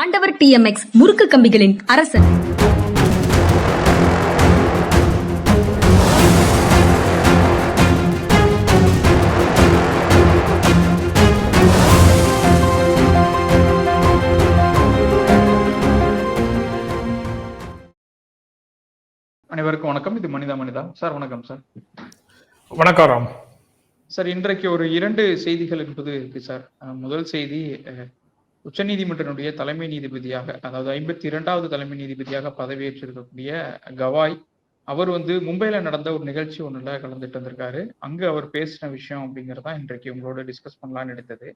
ஆண்டவர் டிஎம்எக்ஸ் முறுக்கு கம்பிகளின் அரசன். அனைவருக்கும் வணக்கம். இது மனிதா மனிதா. சார் வணக்கம் சார். வணக்கம் ராம். சார் இன்றைக்கு ஒரு இரண்டு செய்திகள் என்பது இருக்கு சார். முதல் செய்தி உச்சநீதிமன்றனுடைய தலைமை நீதிபதியாக அதாவது ஐம்பத்தி இரண்டாவது தலைமை நீதிபதியாக பதவியேற்றிருக்கக்கூடிய கவாய் அவர் வந்து மும்பையில நடந்த ஒரு நிகழ்ச்சி ஒன்றுல கலந்துட்டு வந்திருக்காரு. அங்க அவர் பேசின விஷயம் அப்படிங்கிறதா இன்றைக்கு உங்களோட டிஸ்கஸ் பண்ணலாம்னு எடுத்தது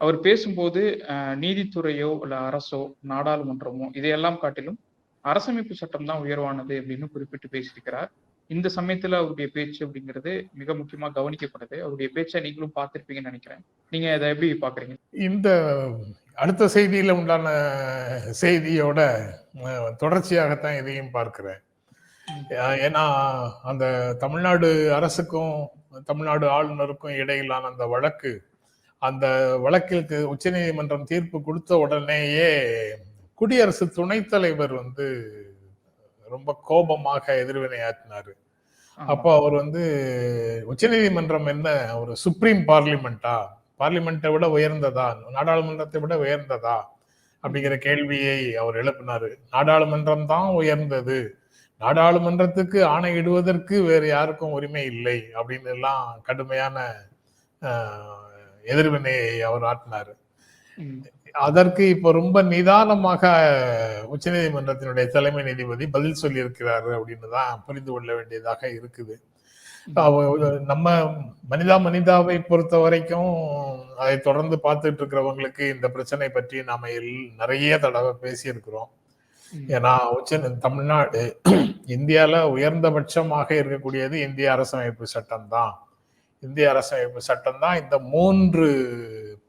அவர் பேசும்போது நீதித்துறையோ இல்ல அரசோ நாடாளுமன்றமோ இதையெல்லாம் காட்டிலும் அரசமைப்பு சட்டம் தான் உயர்வானது அப்படின்னு குறிப்பிட்டு பேசியிருக்கிறார். இந்த சமயத்துல அவருடைய பேச்சு அப்படிங்கிறது மிக முக்கியமா கவனிக்கப்படுது. அவருடைய பேச்சை நீங்களும் பார்த்திருப்பீங்கன்னு நினைக்கிறேன். நீங்க அதை எப்படி பாக்குறீங்க இந்த அடுத்த செய்தியில உண்டான செய்தியோட தொடர்ச்சியாகத்தான் இதையும் பார்க்கிறேன். ஏன்னா அந்த தமிழ்நாடு அரசுக்கும் தமிழ்நாடு ஆளுநருக்கும் இடையிலான அந்த வழக்கு அந்த வழக்கிற்கு உச்சநீதிமன்றம் தீர்ப்பு கொடுத்த உடனேயே குடியரசு துணைத் தலைவர் வந்து ரொம்ப கோபமாக எதிர்வினையாற்றினாரு. அப்போ அவர் வந்து உச்சநீதிமன்றம் என்ன? ஒரு சுப்ரீம் பார்லிமெண்டா பார்லிமெண்ட்டை விட உயர்ந்ததா? நாடாளுமன்றத்தை விட உயர்ந்ததா? அப்படிங்கிற கேள்வியை அவர் எழுப்பினாரு. நாடாளுமன்றம் தான் உயர்ந்தது. நாடாளுமன்றத்துக்கு ஆணையிடுவதற்கு வேறு யாருக்கும் உரிமை இல்லை அப்படின்னு எல்லாம் கடுமையான ஆஹ், எதிர்வினையை அவர் ஆட்டினாரு. அதற்கு இப்ப ரொம்ப நிதானமாக உச்சநீதிமன்றத்தினுடைய தலைமை நீதிபதி பதில் சொல்லி இருக்கிறாரு அப்படின்னு தான் புரிந்து கொள்ள வேண்டியதாக இருக்குது. நம்ம மனிதா மனிதாவை பொறுத்த வரைக்கும் அதை தொடர்ந்து பார்த்துட்டு இருக்கிறவங்களுக்கு இந்த பிரச்சனை பற்றி நாம நிறைய தடவை பேசியிருக்கிறோம். ஏன்னா உச்ச தமிழ்நாடு இந்தியால உயர்ந்தபட்சமாக இருக்கக்கூடியது இந்திய அரசமைப்பு சட்டம் தான் இந்திய அரசமைப்பு சட்டம் தான் இந்த மூன்று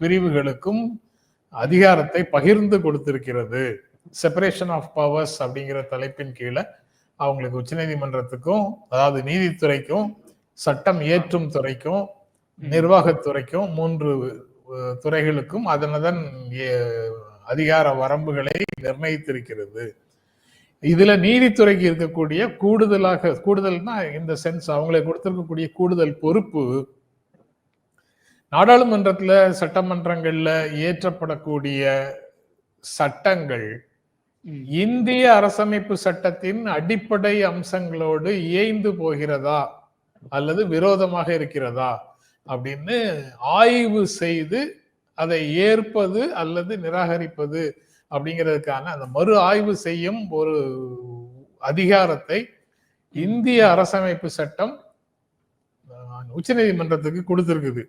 பிரிவுகளுக்கும் அதிகாரத்தை பகிர்ந்து கொடுத்திருக்கிறது. செப்பரேஷன் ஆஃப் பவர்ஸ் அப்படிங்கிற தலைப்பின் கீழே அவங்களுக்கு உச்சநீதிமன்றத்துக்கும் அதாவது நீதித்துறைக்கும் சட்டம் இயற்றும் துறைக்கும் நிர்வாகத்துறைக்கும் மூன்று துறைகளுக்கும் அதனதன் அதிகார வரம்புகளை நிர்ணயித்திருக்கிறது. இதுல நீதித்துறைக்கு இருக்கக்கூடிய கூடுதலாக கூடுதல்னா இந்த சென்ஸ் அவங்களுக்கு கொடுத்திருக்கக்கூடிய கூடுதல் பொறுப்பு நாடாளுமன்றத்துல சட்டமன்றங்கள்ல இயற்றப்படக்கூடிய சட்டங்கள் இந்திய அரசமைப்பு சட்டத்தின் அடிப்படை அம்சங்களோடு இயைந்து போகிறதா அல்லது விரோதமாக இருக்கிறதா அப்படின்னு ஆய்வு செய்து அதை ஏற்பது அல்லது நிராகரிப்பது அப்படிங்கிறதுக்கான அந்த மறு ஆய்வு செய்யும் ஒரு அதிகாரத்தை இந்திய அரசமைப்பு சட்டம் உச்சநீதிமன்றத்துக்கு கொடுத்திருக்குது.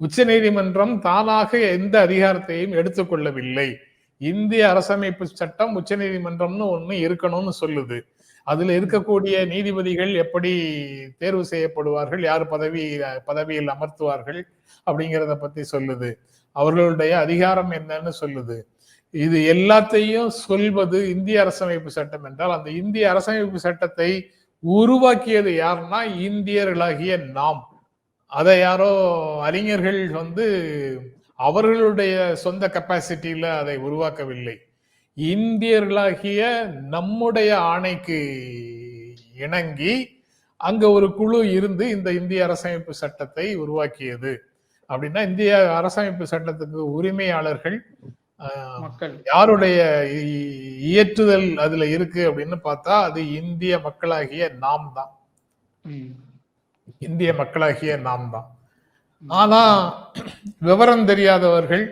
உச்சநீதிமன்றம் தானாக எந்த அதிகாரத்தையும் எடுத்துக்கொள்ளவில்லை. இந்திய அரசமைப்பு சட்டம் உச்சநீதிமன்றம்னு ஒண்ணு இருக்கணும்னு சொல்லுது. அதுல இருக்கக்கூடிய நீதிபதிகள் எப்படி தேர்வு செய்யப்படுவார்கள் யார் பதவி பதவியில் அமர்த்துவார்கள் அப்படிங்கிறத பத்தி சொல்லுது. அவர்களுடைய அதிகாரம் என்னன்னு சொல்லுது. இது எல்லாத்தையும் சொல்வது இந்திய அரசமைப்பு சட்டம் என்றால் அந்த இந்திய அரசமைப்பு சட்டத்தை உருவாக்கியது யாருன்னா இந்தியர்களாகிய நாம். அதை யாரோ அறிஞர்கள் வந்து அவர்களுடைய சொந்த கெப்பாசிட்டியில அதை உருவாக்கவில்லை. இந்தியர்களாகிய நம்முடைய ஆணைக்கு இணங்கி அங்க ஒரு குழு இருந்து இந்த இந்திய அரசமைப்பு சட்டத்தை உருவாக்கியது. அப்படின்னா இந்திய அரசமைப்பு சட்டத்துக்கு உரிமையாளர்கள் யாருடைய இயற்றுதல் அதுல இருக்கு அப்படின்னு பார்த்தா அது இந்திய மக்களாகிய நாம் தான் இந்திய மக்களாகிய நாம் தான் ஆனா விவரம் தெரியாதவர்கள்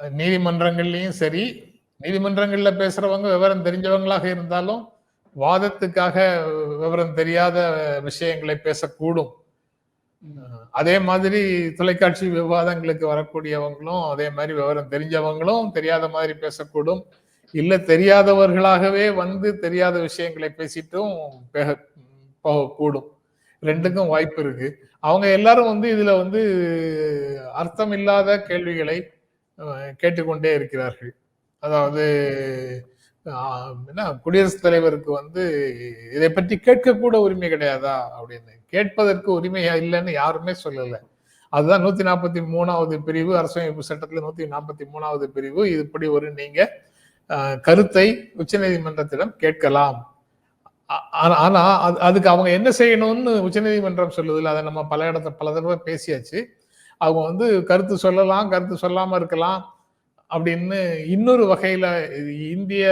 நீதிமன்றங்கள்லையும் சரி நீதிமன்றங்கள்ல பேசுறவங்க விவரம் தெரிஞ்சவங்களாக இருந்தாலும் வாதத்துக்காக விவரம் தெரியாத விஷயங்களை பேசக்கூடும். அதே மாதிரி தொலைக்காட்சி விவாதங்களுக்கு வரக்கூடியவங்களும் அதே மாதிரி விவரம் தெரிஞ்சவங்களும் தெரியாத மாதிரி பேசக்கூடும். இல்ல தெரியாதவர்களாகவே வந்து தெரியாத விஷயங்களை பேசிட்டும் போகக்கூடும். ரெண்டுக்கும் வாய்ப்பு இருக்கு. அவங்க எல்லாரும் வந்து இதுல வந்து அர்த்தம் இல்லாத கேள்விகளை கேட்டுக்கொண்டே இருக்கிறார்கள். அதாவது என்ன குடியரசுத் தலைவருக்கு வந்து இதை பற்றி கேட்க கூட உரிமை கிடையாதா அப்படின்னு. கேட்பதற்கு உரிமை இல்லைன்னு யாருமே சொல்லல. அதுதான் நூத்தி நாற்பத்தி மூணாவது பிரிவு அரசமைப்பு சட்டத்துல நூத்தி நாற்பத்தி மூணாவது பிரிவு. இப்படி ஒரு நீங்க கருத்தை உச்சநீதிமன்றத்திடம் கேட்கலாம். ஆனா- அது- அதுக்கு அவங்க என்ன செய்யணும்னு உச்சநீதிமன்றம் சொல்லுதில்ல அதை நம்ம பல இடத்த பல தடவை பேசியாச்சு. அவங்க வந்து கருத்து சொல்லலாம் கருத்து சொல்லாம இருக்கலாம் அப்படின்னு இன்னொரு வகையில இந்திய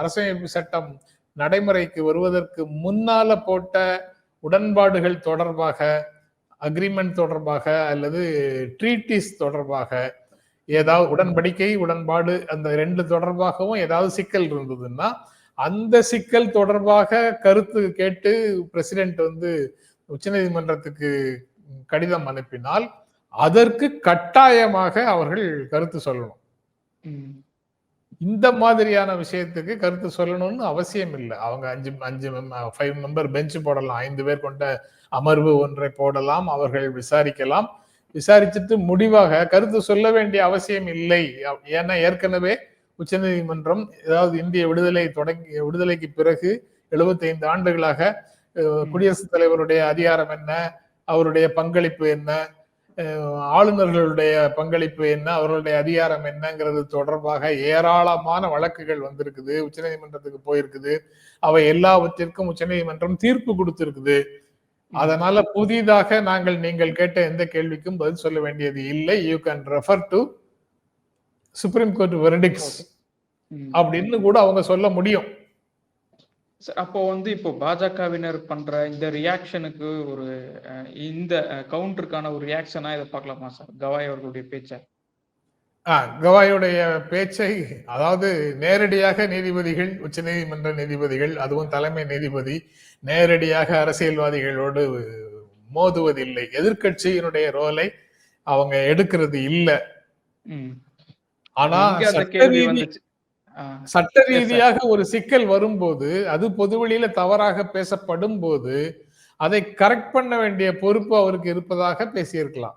அரசமைப்பு சட்டம் நடைமுறைக்கு வருவதற்கு முன்னால போட்ட உடன்பாடுகள் தொடர்பாக அக்ரிமெண்ட் தொடர்பாக அல்லது ட்ரீட்டிஸ் தொடர்பாக ஏதாவது உடன்படிக்கை உடன்பாடு அந்த ரெண்டு தொடர்பாகவும் ஏதாவது சிக்கல் இருந்ததுன்னா அந்த சிக்கல் தொடர்பாக கருத்து கேட்டு பிரசிடென்ட் வந்து உச்சநீதிமன்றத்துக்கு கடிதம் அனுப்பினால் அதற்கு கட்டாயமாக அவர்கள் கருத்து சொல்லணும். இந்த மாதிரியான விஷயத்துக்கு கருத்து சொல்லணும்னு அவசியம் இல்லை. அவங்க அஞ்சு அஞ்சு ஃபைவ் மெம்பர் பெஞ்ச் போடலாம். ஐந்து பேர் கொண்ட அமர்வு ஒன்றை போடலாம். அவர்கள் விசாரிக்கலாம். விசாரிச்சுட்டு முடிவாக கருத்து சொல்ல வேண்டிய அவசியம் இல்லை. ஏன்னா ஏற்கனவே உச்சநீதிமன்றம் ஏதாவது இந்திய விடுதலை தொடங்கி விடுதலைக்கு பிறகு 75 ஆண்டுகளாக குடியரசுத் தலைவருடைய அதிகாரம் என்ன? அவருடைய பங்களிப்பு என்ன? ஆளுநர்களுடைய பங்களிப்பு என்ன? அவர்களுடைய அதிகாரம் என்னங்கிறது தொடர்பாக ஏராளமான வழக்குகள் வந்திருக்குது உச்சநீதிமன்றத்துக்கு போயிருக்குது. அவை எல்லாவற்றிற்கும் உச்சநீதிமன்றம் தீர்ப்பு கொடுத்திருக்குது. அதனால புதிதாக நாங்கள் நீங்கள் கேட்ட எந்த கேள்விக்கும் பதில் சொல்ல வேண்டியது இல்லை. You can refer to supreme court verdicts. அப்படின்னு கூட அவங்க சொல்ல முடியும். சார், அப்போ வந்து இப்போ பாஜகவினர் பண்ற இந்த ரியாக்ஷனுக்கு ஒரு இந்த கவுண்டருக்கான ஒரு ரியாக்ஷனா இதை பார்க்கலாமா சார் கவாய் அவர்களுடைய பேச்சை. ஆ, கவாயுடைய பேச்சை அதாவது நேரடியாக நீதிபதிகள் உச்சநீதிமன்ற நீதிபதிகள் அதுவும் தலைமை நீதிபதி நேரடியாக அரசியல்வாதிகளோடு மோதுவதில்லை. எதிர்க்கட்சியினுடைய ரோலை அவங்க எடுக்கிறது இல்ல. ஆனா சட்ட ரீதியாக ஒரு சிக்கல் வரும்போது அது பொதுவெளியில தவறாக பேசப்படும் போது அதை கரெக்ட் பண்ண வேண்டிய பொறுப்பு அவருக்கு இருப்பதாக பேசியிருக்கலாம்.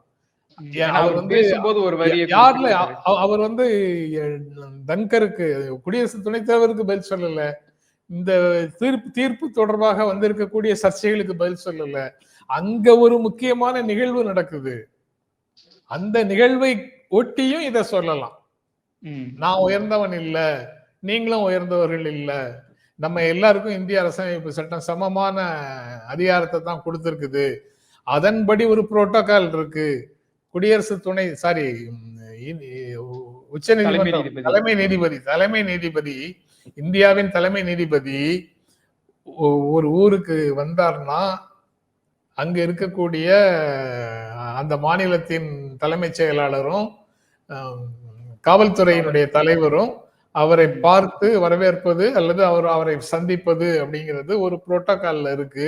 அவர் வந்து பேசும்போது ஒரு யார்ல அவர் வந்து அஹ், தன்கருக்கு குடியரசு துணைத் தலைவருக்கு பதில் சொல்லல. இந்த தீர்ப்பு தீர்ப்பு தொடர்பாக வந்திருக்கக்கூடிய சர்ச்சைகளுக்கு பதில் சொல்லல. அங்க ஒரு முக்கியமான நிகழ்வு நடக்குது. அந்த நிகழ்வை ஒட்டியும் இத சொல்லலாம். நான் உயர்ந்தவன் இல்ல நீங்களும் உயர்ந்தவர்கள் இல்ல. நம்ம எல்லாருக்கும் இந்திய அரசமைப்பு சட்டம் சமமான அதிகாரத்தை தான் கொடுத்திருக்குது. அதன்படி ஒரு புரோட்டோகால் இருக்கு. குடியரசு துணை சாரி உச்ச தலைமை நீதிமன்றம் நீதிபதி. தலைமை நீதிபதி தலைமை நீதிபதி இந்தியாவின் தலைமை நீதிபதி ஒரு ஊருக்கு வந்தார்னா அங்க இருக்கக்கூடிய அந்த மாநிலத்தின் தலைமைச் செயலாளரும் காவல்துறையினுடைய தலைவரும் அவரை பார்த்து வரவேற்பது அல்லது அவர் அவரை சந்திப்பது அப்படிங்கிறது ஒரு புரோட்டோகால்ல இருக்கு.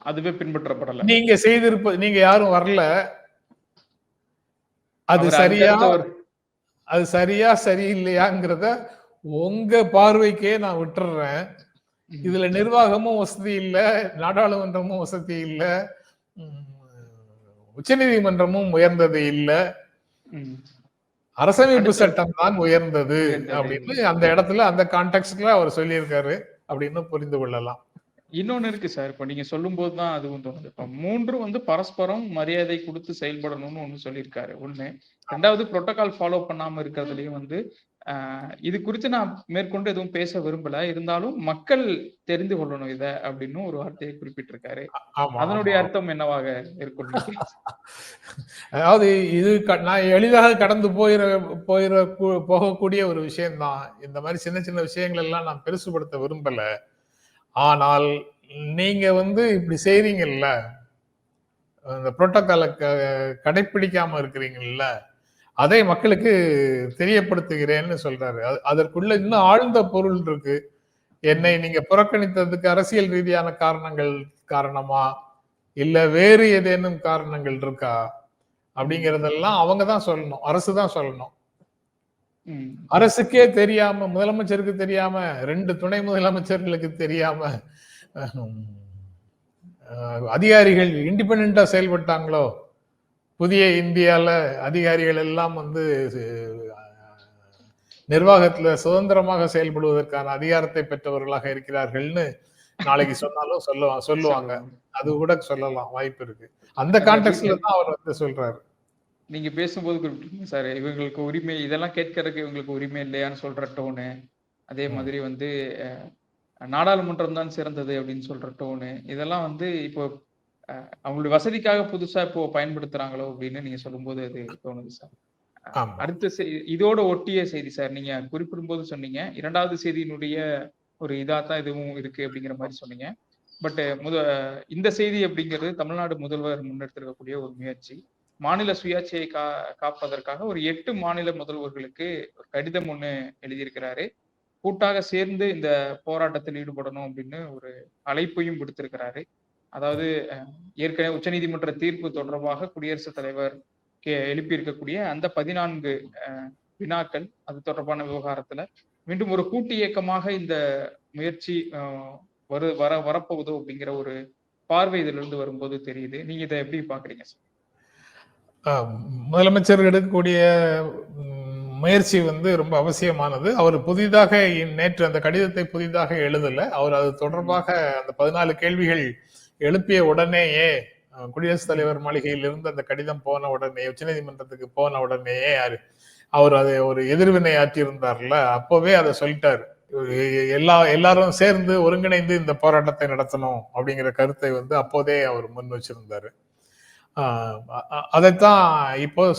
அதுவே பின்பற்றப்படல. நீங்க செய்திருப்பது நீங்க யாரும் வரல. அது சரியா அது சரியா சரியில்லையாங்கிறத உங்க பார்வைக்கே நான் விட்டுறேன். இதுல நிர்வாகமும் வசதி இல்ல நாடாளுமன்றமும் வசதி இல்ல உம், உச்சநீதிமன்றமும் உயர்ந்தது இல்ல. அரசமைப்பு சட்டம் தான் உயர்ந்தது. அப்படின்னு அந்த இடத்துல அந்த கான்டெக்ட்ல அவர் சொல்லியிருக்காரு அப்படின்னு புரிந்து கொள்ளலாம். இன்னொன்னு இருக்கு சார். இப்ப நீங்க சொல்லும் போது தான் அதுவும் தோணுது. இப்ப மூன்று வந்து பரஸ்பரம் மரியாதை கொடுத்து செயல்படணும்னு ஒண்ணு சொல்லியிருக்காரு. ஒண்ணு. ரெண்டாவது புரோட்டோகால் ஃபாலோ பண்ணாம இருக்கிறதுலயும் வந்து இது குறித்து நான் மேற்கொண்டு எதுவும் பேச விரும்பல. இருந்தாலும் மக்கள் தெரிந்து கொள்ளணும் இத அப்படின்னு ஒரு வார்த்தையை குறிப்பிட்டிருக்காரு. அதனுடைய. அர்த்தம் என்னவாக இருக்கும்? அதாவது இது நான் எளிதாக கடந்து போயிட போயிட போகக்கூடிய ஒரு விஷயம்தான். இந்த மாதிரி சின்ன சின்ன விஷயங்கள் எல்லாம் நான் பெருசுபடுத்த விரும்பல. ஆனால் நீங்க வந்து இப்படி செய்றீங்கல்ல அந்த புரோட்டோகாலை கடைப்பிடிக்காம இருக்கிறீங்கல்ல அதை மக்களுக்கு தெரியப்படுத்துகிறேன்னு சொல்றாரு. அது- அதற்குள்ள இன்னும் ஆழ்ந்த பொருள் இருக்கு. என்னை நீங்க புறக்கணித்ததுக்கு அரசியல் ரீதியான காரணங்கள் காரணமா? இல்ல வேறு ஏதேனும் காரணங்கள் இருக்கா? அப்படிங்கறதெல்லாம் அவங்க தான் சொல்லணும். அரசு தான் சொல்லணும். அரசுக்கே தெரியாம முதலமைச்சருக்கு தெரியாம ரெண்டு துணை முதலமைச்சர்களுக்கு தெரியாம அதிகாரிகள் இண்டிபெண்டா செயல்பட்டாங்களோ? புதிய இந்தியால அதிகாரிகள் எல்லாம் வந்து நிர்வாகத்துல சுதந்திரமாக செயல்படுவதற்கான அதிகாரத்தை பெற்றவர்களாக இருக்கிறார்கள்னு நாளைக்கு சொன்னாலும் சொல்லுவாங்க சொல்லுவாங்க. அது கூட சொல்லலாம். வாய்ப்பு இருக்கு. அந்த கான்டெக்ட்ல தான் அவர் வந்து சொல்றாரு. நீங்க பேசும்போது குறிப்பிட்டீங்க சார் இவங்களுக்கு உரிமை இதெல்லாம் கேட்கறதுக்கு இவங்களுக்கு உரிமை இல்லையான்னு சொல்ற டோனு அதே. மாதிரி வந்து நாடாளுமன்றம் தான் சிறந்தது அப்படின்னு சொல்ற டோனு இதெல்லாம் வந்து இப்போ அவங்களுடைய வசதிக்காக புதுசா இப்போ பயன்படுத்துறாங்களோ அப்படின்னு நீங்க சொல்லும்போது அது தோணுது சார். அடுத்த இதோட ஒட்டிய செய்தி சார். நீங்க குறிப்பிடும்போது சொன்னீங்க. இரண்டாவது செய்தியினுடைய ஒரு இதா தான் இதுவும் இருக்கு அப்படிங்கிற மாதிரி சொன்னீங்க. பட் முத இந்த செய்தி அப்படிங்கிறது தமிழ்நாடு முதல்வர் முன்னெடுத்திருக்கக்கூடிய ஒரு முயற்சி. மாநில சுயாட்சியை கா காப்பதற்காக ஒரு எட்டு மாநில முதல்வர்களுக்கு ஒரு கடிதம் ஒண்ணு எழுதியிருக்கிறாரு. கூட்டாக சேர்ந்து இந்த போராட்டத்தில் ஈடுபடணும் அப்படின்னு ஒரு அழைப்பையும் விடுத்திருக்கிறாரு. அதாவது ஏற்கனவே உச்சநீதிமன்ற தீர்ப்பு தொடர்பாக குடியரசுத் தலைவர் கே எழுப்பியிருக்கக்கூடிய அந்த பதினான்கு வினாக்கள் அது தொடர்பான விவகாரத்துல மீண்டும் ஒரு கூட்டு இயக்கமாக இந்த முயற்சி வரு வர வரப்போகுதோ அப்படிங்கிற ஒரு பார்வை இதுல இருந்து வரும்போது தெரியுது. நீங்க இதை எப்படி பாக்குறீங்க சார்? முதலமைச்சர் எடுக்கக்கூடிய முயற்சி வந்து ரொம்ப அவசியமானது. அவர் புதிதாக நேற்று அந்த கடிதத்தை புதிதாக எழுதல. அவர் அது தொடர்பாக அந்த பதினாலு கேள்விகள் எழுப்பிய உடனேயே குடியரசுத் தலைவர் மாளிகையில் இருந்து அந்த கடிதம் போன உடனே உச்சநீதிமன்றத்துக்கு போன உடனேயே யாரு- அவர் அதை ஒரு எதிர்வினை ஆற்றியிருந்தார்ல அப்பவே அதை சொல்லிட்டாரு. எல்லா எல்லாரும் சேர்ந்து ஒருங்கிணைந்து இந்த போராட்டத்தை நடத்தணும் அப்படிங்கிற கருத்தை வந்து அப்போதே அவர் முன் வச்சிருந்தாரு. அதைத்தான் இப்போ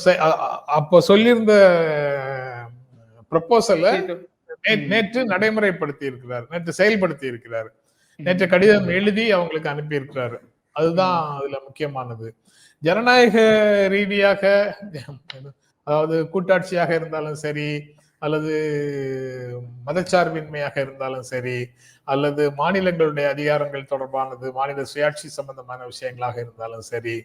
அப்போ சொல்லியிருந்த ப்ரப்போசல. நேற்று நடைமுறைப்படுத்தி இருக்கிறார் நேற்று செயல்படுத்தி இருக்கிறார் நேற்று கடிதம் எழுதி அவங்களுக்கு அனுப்பி இருக்கிறாரு அதுதான் அதுல முக்கியமானது. ஜனநாயக ரீதியாக அதாவது கூட்டாட்சியாக இருந்தாலும் சரி அல்லது மதச்சார்பின்மையாக இருந்தாலும் சரி அல்லது மாநிலங்களுடைய அதிகாரங்கள் தொடர்பானது மாநில சுயாட்சி சம்பந்தமான விஷயங்களாக இருந்தாலும் சரி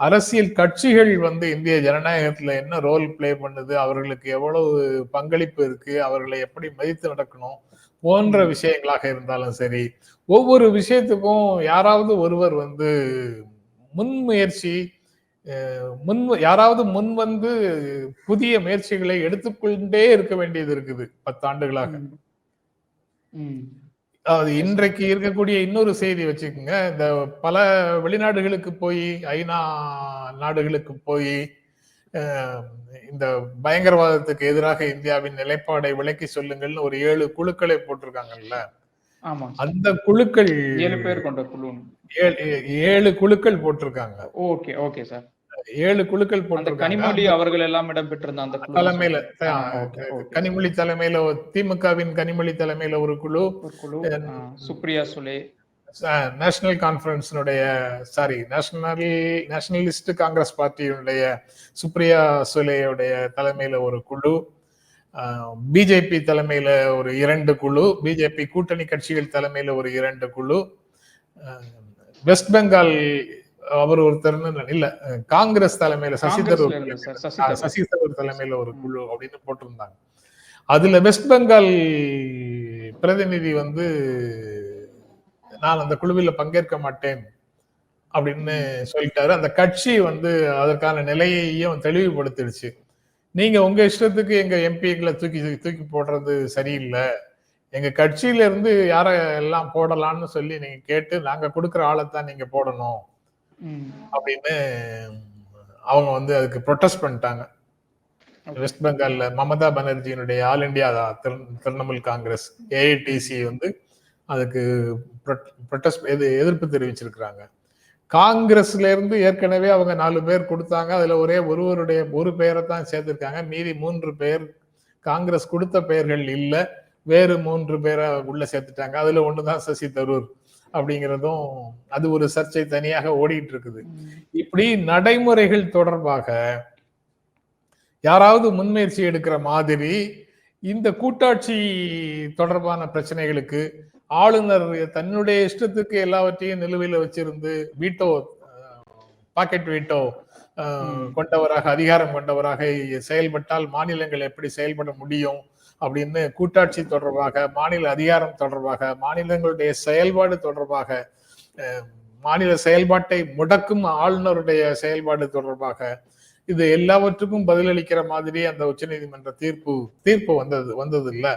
அரசியல் கட்சிகள் வந்து இந்திய ஜனநாயகத்துல என்ன ரோல் ப்ளே பண்ணுது அவர்களுக்கு எவ்வளவு பங்களிப்பு இருக்கு அவர்களை எப்படி மதித்து நடக்கணும் போன்ற விஷயங்களாக இருந்தாலும் சரி ஒவ்வொரு விஷயத்துக்கும் யாராவது ஒருவர் வந்து முன்முயற்சி முன் யாராவது முன் வந்து புதிய முயற்சிகளை எடுத்துக்கொண்டே இருக்க வேண்டியது இருக்குது பத்தாண்டுகளாக ம். ம். அது இன்றைக்கு இருக்கக்கூடிய இன்னொரு செய்தி வச்சுக்கோங்க இந்த பல வெளிநாடுகளுக்கு போய் ஐநா நாடுகளுக்கு போய் இந்த பயங்கரவாதத்துக்கு எதிராக இந்தியாவின் நிலைப்பாடை விளக்கி சொல்லுங்கள்னு ஒரு ஏழு குழுக்களை போட்டிருக்காங்கல்ல. அந்த குழுக்கள் ஏழு பேர் கொண்ட குழு ஏழு குழுக்கள் போட்டிருக்காங்க. Okay okay sir. ஏழு குழுக்கள் போட்டிருக்காங்க. கனிமொழி அவர்கள் எல்லாம் இடம்பெற்றிருந்த அந்த தலைமையில. கனிமொழி தலைமையில திமுகவின் கனிமொழி தலைமையில ஒரு குழு. சுப்ரியா சுலே. நேஷனல் கான்ஃபரன்ஸினுடைய சாரி நேஷனல் நேஷனலிஸ்ட் காங்கிரஸ் பார்ட்டியினுடைய சுப்ரியா சுலேயுடைய தலைமையில ஒரு குழு பிஜேபி தலைமையில ஒரு இரண்டு குழு பிஜேபி கூட்டணி கட்சிகள் தலைமையில ஒரு இரண்டு குழு வெஸ்ட் பெங்கால் அவர் ஒருத்தர்னு இல்ல காங்கிரஸ் தலைமையில சசி தரூர். சசி தரூர் தலைமையில ஒரு குழு அப்படின்னு போட்டிருந்தாங்க அதுல வெஸ்ட் பெங்கால் பிரதிநிதி வந்து நான் அந்த குழுவில் பங்கேற்க மாட்டேன் அப்படின்னு சொல்லிட்டாரு. அந்த கட்சி வந்து அதற்கான நிலையையும் தெளிவுபடுத்திடுச்சு. நீங்க உங்க இஷ்டத்துக்கு எங்க எம்பிங்களை தூக்கி தூக்கி போடுறது சரியில்லை. எங்க கட்சியில இருந்து யார எல்லாம் போடலாம்னு சொல்லி நீங்க கேட்டு நாங்க கொடுக்குற ஆளைத்தான் நீங்க போடணும். அப்படின்னு அவங்க வந்து அதுக்கு ப்ரொட்டஸ்ட் பண்ணிட்டாங்க. வெஸ்ட் பெங்கால்ல மமதா பானர்ஜியினுடைய ஆல் இந்தியா திரிணாமுல் காங்கிரஸ் ஏஐடிசி வந்து அதுக்கு ப்ரொட்டஸ்ட் எது எதிர்ப்பு தெரிவிச்சிருக்கிறாங்க. காங்கிரஸ்ல இருந்து ஏற்கனவே அவங்க நாலு பேர் கொடுத்தாங்க. அதுல ஒரே ஒருவருடைய ஒரு பெயரை தான் சேர்த்திருக்காங்க. மீதி மூன்று பேர் காங்கிரஸ் கொடுத்த பெயர்கள் இல்லை. வேறு மூன்று பேரை உள்ள சேர்த்துட்டாங்க. அதுல ஒண்ணுதான் சசி தரூர் அப்படிங்கிறதும் அது ஒரு சர்ச்சை தனியாக ஓடிட்டு இருக்குது இப்படி நடைமுறைகள் தொடர்பாக யாராவது முன்முயற்சி எடுக்கிற மாதிரி இந்த கூட்டாட்சி தொடர்பான பிரச்சனைகளுக்கு ஆளுநர் தன்னுடைய இஷ்டத்துக்கு எல்லாவற்றையும் நிலுவையில வச்சிருந்து வீட்டோ பாக்கெட் வீட்டோ. கொண்டவராக அதிகாரம் கொண்டவராக செயல்பட்டால் மாநிலங்கள் எப்படி செயல்பட முடியும் அப்படின்னு கூட்டாட்சி தொடர்பாக மாநில அதிகாரம் தொடர்பாக மாநிலங்களுடைய செயல்பாடு தொடர்பாக மாநில செயல்பாட்டை முடக்கும் ஆளுநருடைய செயல்பாடு தொடர்பாக இது எல்லாவற்றுக்கும் பதிலளிக்கிற மாதிரி அந்த உச்சநீதிமன்ற தீர்ப்பு தீர்ப்பு வந்தது வந்தது இல்ல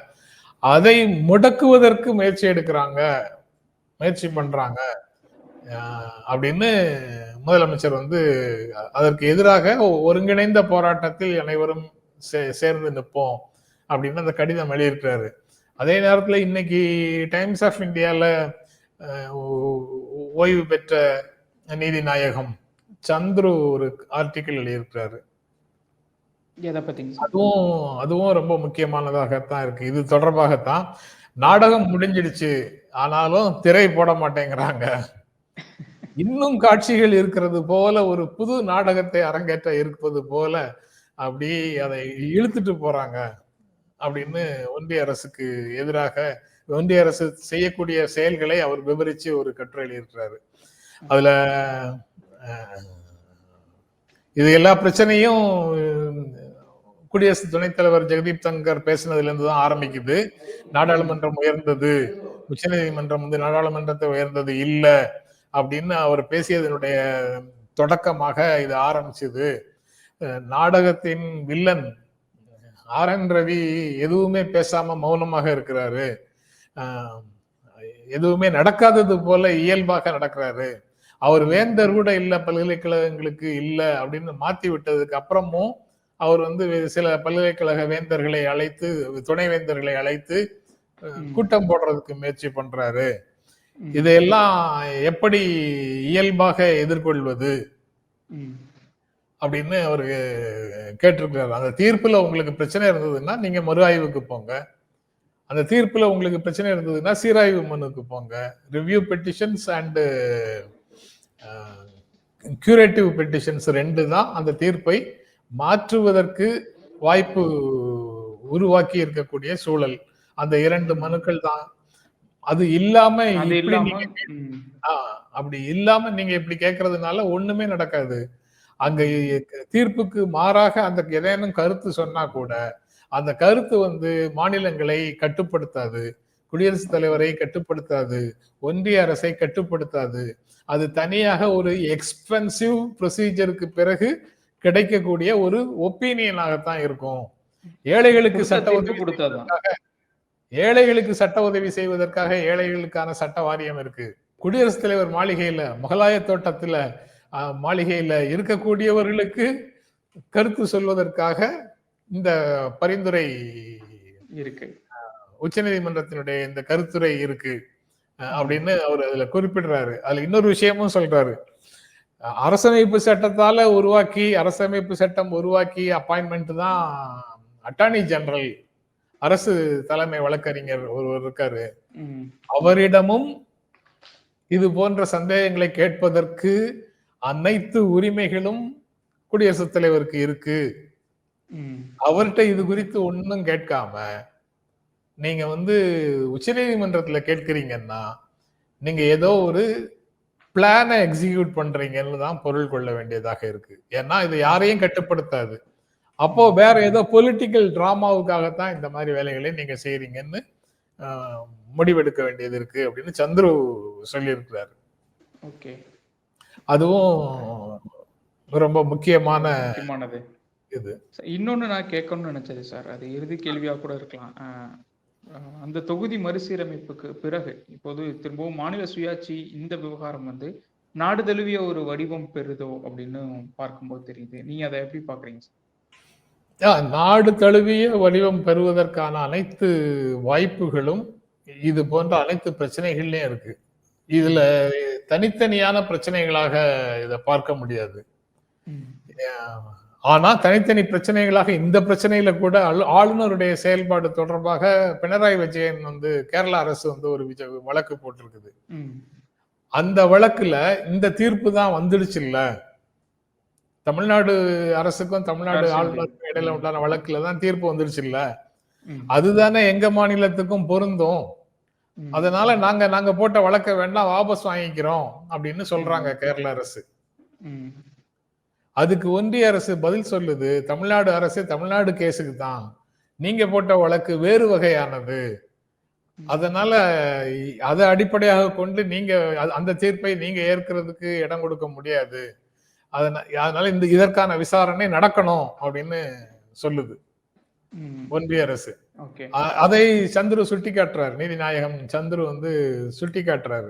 அதை முடக்குவதற்கு முயற்சி எடுக்கிறாங்க முயற்சி பண்றாங்க. அப்படின்னு முதலமைச்சர் வந்து அதற்கு எதிராக ஒருங்கிணைந்த போராட்டத்தில் அனைவரும் சே- சேர்ந்து நிற்போம் அப்படின்னு அந்த கடிதம் வெளியிட்டாரு. அதே நேரத்தில் இன்னைக்கு டைம்ஸ் ஆஃப் இந்தியால ஓய்வு பெற்ற நீதிநாயகம் சந்துரு ஒரு ஆர்டிக்கிள் எழுதியிருக்கிறாரு அதுவும் அதுவும் ரொம்ப முக்கியமானதாகத்தான் இருக்கு. இது தொடர்பாகத்தான் நாடகம் முடிஞ்சிடுச்சு. ஆனாலும் திரை போட மாட்டேங்கிறாங்க. இன்னும் காட்சிகள் இருக்கிறது போல ஒரு புது நாடகத்தை அரங்கேற்ற இருப்பது போல அப்படி அதை இழுத்துட்டு போறாங்க அப்படின்னு ஒன்றிய அரசுக்கு எதிராக ஒன்றிய அரசு செய்யக்கூடிய செயல்களை அவர் விவரிச்சு ஒரு கட்டுரை எழுதியிருக்கிறாரு. அதுல இது எல்லா பிரச்சனையும் குடியரசு துணைத் தலைவர் ஜெகதீப் தங்கர் பேசினதுலேருந்து தான் ஆரம்பிக்குது. நாடாளுமன்றம் உயர்ந்தது. உச்சநீதிமன்றம் வந்து நாடாளுமன்றத்தை உயர்ந்தது இல்லை அப்படின்னு அவர் பேசியதனுடைய தொடக்கமாக இது ஆரம்பிச்சது. நாடகத்தின் வில்லன் ஆர் என் ரவி எதுவுமே பேசாம மௌனமாக இருக்கிறாரு. எதுவுமே நடக்காதது போல இயல்பாக நடக்கிறாரு. அவர் வேந்தர் கூட இல்லை பல்கலைக்கழகங்களுக்கு இல்லை அப்படின்னு மாத்தி விட்டதுக்கு அப்புறமும் அவர் வந்து சில பல்கலைக்கழக வேந்தர்களை அழைத்து துணை வேந்தர்களை அழைத்து. கூட்டம் போடுறதுக்கு முயற்சி பண்றாரு. இதையெல்லாம் எப்படி இயல்பாக எதிர்கொள்வது. அப்படின்னு அவரு கேட்டிருக்கிறாரு அந்த தீர்ப்புல உங்களுக்கு பிரச்சனை இருந்ததுன்னா நீங்க மறு ஆய்வுக்கு போங்க அந்த தீர்ப்புல உங்களுக்கு பிரச்சனை இருந்ததுன்னா சீராய்வு மனுக்கு போங்க review petitions and curative petitions ரெண்டு தான் அந்த தீர்ப்பை மாற்றுவதற்கு வாய்ப்பு உருவாக்கி இருக்கக்கூடிய சூழல். அந்த இரண்டு மனுக்கள் தான். அது இல்லாம அப்படி இல்லாம நீங்க இப்படி கேக்குறதுனால ஒண்ணுமே நடக்காது. அங்க தீர்ப்புக்கு மாறாக அந்த ஏதேனும் கருத்து சொன்னா கூட அந்த கருத்து வந்து மாநிலங்களை கட்டுப்படுத்தாது. குடியரசுத் தலைவரை கட்டுப்படுத்தாது. ஒன்றிய அரசை கட்டுப்படுத்தாது. அது தனியாக ஒரு எக்ஸ்பென்சிவ் ப்ரொசீஜருக்கு பிறகு கிடைக்கக்கூடிய ஒரு ஒப்பீனியனாகத்தான் இருக்கும். ஏழைகளுக்கு சட்ட உதவி கொடுத்ததுதான் ஏழைகளுக்கு சட்ட உதவி செய்வதற்காக ஏழைகளுக்கான சட்ட வாரியம் இருக்கு. குடியரசுத் தலைவர் மாளிகையில முகலாய தோட்டத்துல மாளிகையில இருக்கக்கூடியவர்களுக்கு கருத்து சொல்வதற்காக இந்த பரிந்துரை இருக்கு. உச்சநீதிமன்றத்தினுடைய இந்த கருத்துரை இருக்கு. அப்படின்னு அவர் அதுல குறிப்பிடுறாரு. அதுல இன்னொரு விஷயமும் சொல்றாரு. அரசமைப்பு சட்டத்தால உருவாக்கி அரசமைப்பு சட்டம் உருவாக்கி அப்பாயின்மெண்ட் தான் அட்டார்னி ஜெனரல் அரசு தலைமை வழக்கறிஞர் ஒருவர் இருக்காரு. அவரிடமும் இது போன்ற சந்தேகங்களை கேட்பதற்கு அனைத்து உரிமைகளும் குடியரசுத் தலைவருக்கு இருக்கு. அவர்கிட்ட இது குறித்து ஒன்றும் கேட்காம நீங்க வந்து உச்சநீதிமன்றத்துல கேட்கிறீங்கன்னா நீங்க ஏதோ ஒரு பிளானை எக்ஸிக்யூட் பண்றீங்கன்னு தான் பொருள் கொள்ள வேண்டியதாக இருக்கு. ஏன்னா இது யாரையும் கட்டுப்படுத்தாது. அப்போ வேற ஏதோ பொலிட்டிக்கல் டிராமாவுக்காகத்தான் இந்த மாதிரி வேலைகளை நீங்க செய்றீங்கன்னு ஆஹ், முடிவெடுக்க வேண்டியது இருக்கு அப்படின்னு சந்துரு சொல்லியிருக்கிறாரு. ஓகே. அதுவும் ரொம்ப முக்கியமான முக்கியமானது. இது. இன்னொன்னு நான் கேட்கணும்னு நினைச்சது சார். அது இறுதி கேள்வியா கூட இருக்கலாம். அந்த தொகுதி மறுசீரமைப்புக்கு பிறகு இப்போது திரும்பவும் மாநில சுயாட்சி இந்த விவகாரம் வந்து நாடு தழுவிய ஒரு வடிவம் பெறுதோ அப்படின்னு பார்க்கும்போது தெரியுது. நீங்க அதை எப்படி பாக்குறீங்க நாடு தழுவிய வடிவம் பெறுவதற்கான அனைத்து வாய்ப்புகளும் இது போன்ற அனைத்து பிரச்சனைகள்லயும் இருக்கு. இதுல தனித்தனியான பிரச்சனைகளாக இதை பார்க்க முடியாது. ஆனா தனித்தனி பிரச்சனைகளாக இந்த பிரச்சனையில கூட ஆளு- ஆளுநருடைய செயல்பாடு தொடர்பாக பினராயி விஜயன் வந்து கேரள அரசு வந்து ஒரு விஜ- வழக்கு போட்டிருக்குது. அந்த வழக்குல இந்த தீர்ப்பு தான் வந்துடுச்சு இல்ல தமிழ்நாடு அரசுக்கும் தமிழ்நாடு ஆளுநருக்கும் இடையில உண்டான வழக்குல தான் தீர்ப்பு வந்துடுச்சு இல்ல. அதுதானே எங்க மாநிலத்துக்கும் பொருந்தும். அதனால நாங்க நாங்க போட்ட வழக்க வேணா வாபஸ் வாங்கிக்கிறோம் அப்படின்னு சொல்றாங்க கேரள அரசு. அதுக்கு ஒன்றிய அரசு பதில் சொல்லுது தமிழ்நாடு அரசு தமிழ்நாடு கேஸுக்கு தான். நீங்க போட்ட வழக்கு வேறு வகையானது. அதனால அதை அடிப்படையாக கொண்டு நீங்க அந்த தீர்ப்பை நீங்க ஏற்கிறதுக்கு இடம் கொடுக்க முடியாது. அதனா- அதனால இந்த இதற்கான விசாரணை நடக்கணும் அப்படின்னு சொல்லுது. ஒன்றிய அரசு. அதை சந்துரு சுட்டி காட்டுறாரு நீதிநாயகம் சந்துரு வந்து சுட்டி காட்டுறாரு.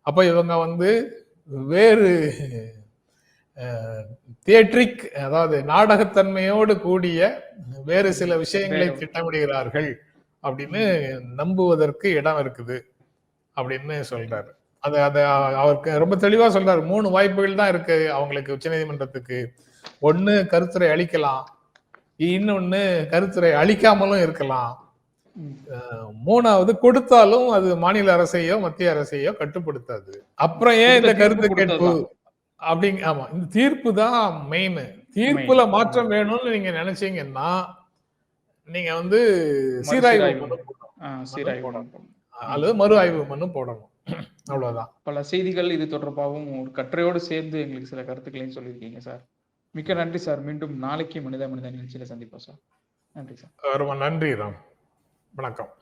அப்ப இவங்க வந்து வேறு தியேட்ரிக் அதாவது நாடகத்தன்மையோடு கூடிய வேறு சில விஷயங்களை. திட்டமிடுகிறார்கள் அப்படின்னு நம்புவதற்கு இடம் இருக்குது அப்படின்னு சொல்றாரு அது அது அவருக்கு ரொம்ப தெளிவா சொல்றாரு மூணு வாய்ப்புகள் தான் இருக்கு அவங்களுக்கு உச்சநீதிமன்றத்துக்கு ஒண்ணு கருத்துரை அளிக்கலாம் இன்னொன்னு கருத்துரை அளிக்காமலும் இருக்கலாம். மூணாவது கொடுத்தாலும் அது மாநில அரசையோ மத்திய அரசையோ கட்டுப்படுத்தாது அப்புறம் ஏன் இந்த கருத்து கேட்பு. அப்படிங்க ஆமா இந்த தீர்ப்பு தான் மெயின் தீர்ப்புல. மாற்றம் வேணும்னு நீங்க நினைச்சீங்கன்னா நீங்க வந்து சீராய்வு சீராய்வு. அல்லது மறு ஆய்வு மனு போடணும். அவ்வளவுதான். பல செய்திகள் இது தொடர்பாகவும் ஒரு கட்டுரையோடு சேர்ந்து எங்களுக்கு சில கருத்துக்களையும் சொல்லியிருக்கீங்க சார். மிக்க நன்றி சார். மீண்டும் நாளைக்கு மனித மனித நிகழ்ச்சியில சந்திப்போம் சார். நன்றி சார். ரொம்ப நன்றி ராம். வணக்கம்.